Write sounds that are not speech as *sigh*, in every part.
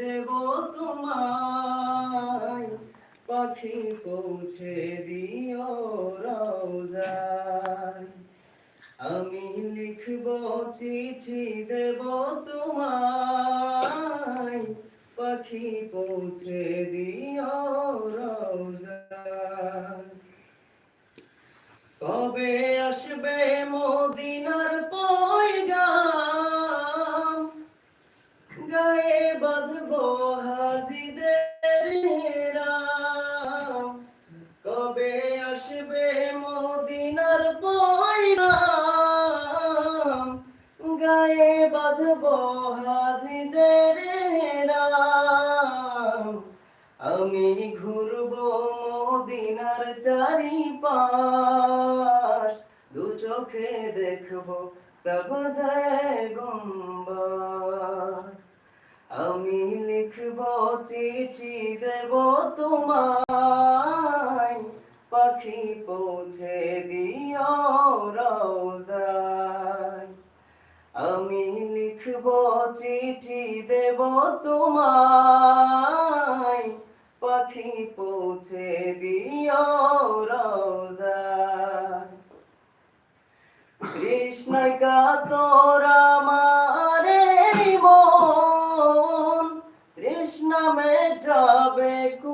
দেব পাখি পৌঁছে দিও রওজায়। আমি লিখব চিঠি দেব তোমায়। পাখি পৌঁছে দিও কবে আসবে মদিনার গায়ে বাঁধব হাজিদের আমি ঘুরব মদিনার চারিপাশ। দু চোখে দেখব সবজে গুম্বার। আমি লিখব চিঠি দেব তোমায়। পাখি পৌঁছে দিও আমি লিখব চিঠি দেব তোমায়। পাখি পৌঁছে দিও রওজায় কৃষ্ণয় তোরা মারে মন। কৃষ্ণ মেটাবে কূপ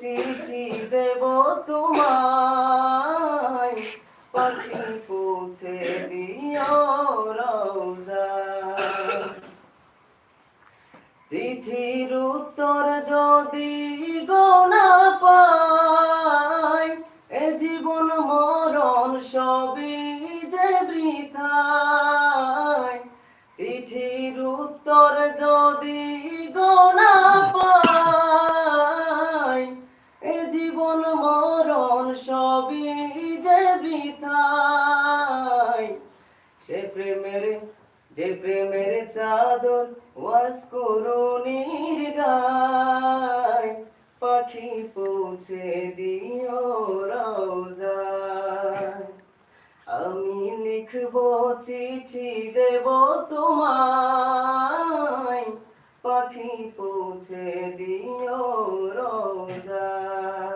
চিঠি দেব তোমায়। পাখি পৌঁছে দিও রওজায় চিঠির উত্তর যদি গোনা পাই, এ জীবন মরণ সবই যে বৃথায়। চিঠির উত্তর যদি গোনা পাই জীবন মরণ সবই যে বৃথায় সে প্রেমের, যে প্রেমের চাদর ওয়াস করুণীর গায় পাখি পৌঁছে দিও রওজায়। আমি লিখব চিঠি, দেব তোমায়। পাখি পৌঁছে দিও রওজায়।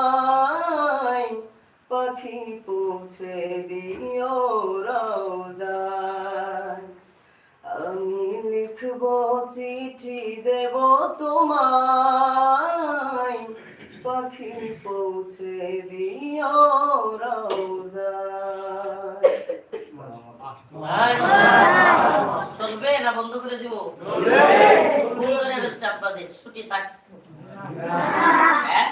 পাখি পৌঁছে দিও রওজায় চলবে না বন্ধ করে দিব? হচ্ছে আপনাদের ছুটি থাক। হ্যাঁ?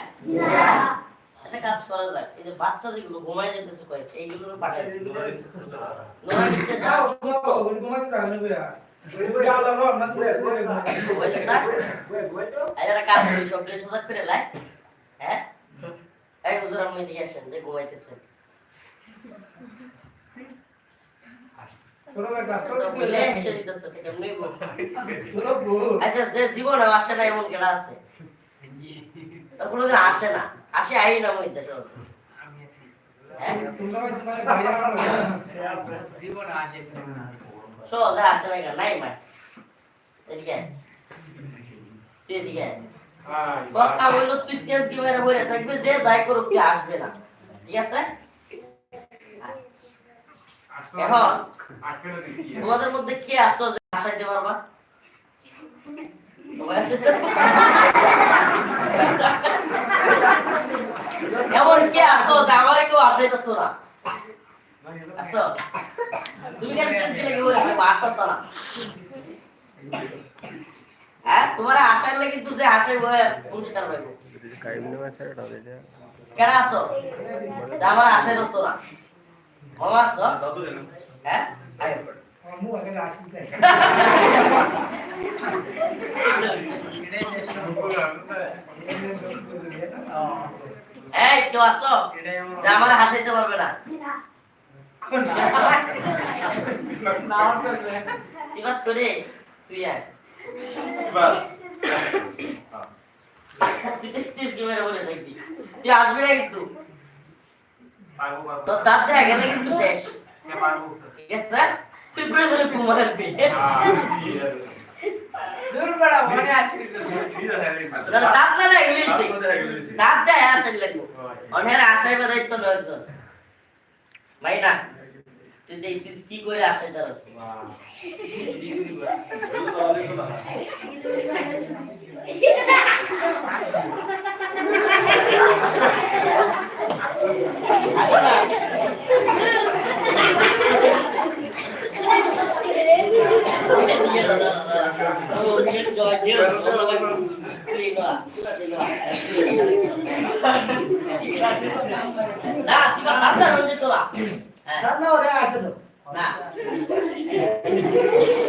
একটা কাজ করা যাক এই যে বাচ্চা যেগুলো ঘুমায় যেতেছে কয়েছে এইগুলো পাঠাই একটা কাজ করি সব ড্রেস করে লাই। এই হুজুর আপনি দিয়ে আসেন যে ঘুমাইতেছে। কেমনি আচ্ছা যে জীবনে আসে না এমন গেলা আছে? কোনোদিন আসে না? আসে আই না মধ্যে সব হ্যাঁ? সো ওদের আসে না নাই মার এদিকে এদিকে। কথা হইল তুই তেজ কি মেরে বলে থাকবে যে যাই করুক কি আসবে না। ঠিক আছে? এখন তোমাদের মধ্যে কে আসছো যে আসাইতে পারবা? এমন কে আসো যে আমারে কেউ আসাইতে তো না? আসো। তুমি কেন তেজ দিলে কি বলে? থাকব আসতো না। হ্যাঁ তোমার আশার লাগে কিন্তু যে আশাই বয়ে পুরস্কার পাইবো। কেন আসো আমার আশাই ধরতো না। মামা আসো হ্যাঁ। এই কেউ আসো যে আমার হাসাইতে পারবে না? সিবাত করে তুই আয়। তুই দেখবি তুই আসবি না কিন্তু তোর দাঁত দেখা গেলে কিন্তু শেষ ঠিক আছে তুই আসেন লাগবো। অনেক আশাই বা দায়িত্ব নয় একজন ভাই না তুই দেখছিস কি করে আশাই তার? আসো। না Dia തന്ന ഒരാഴ്ച *laughs*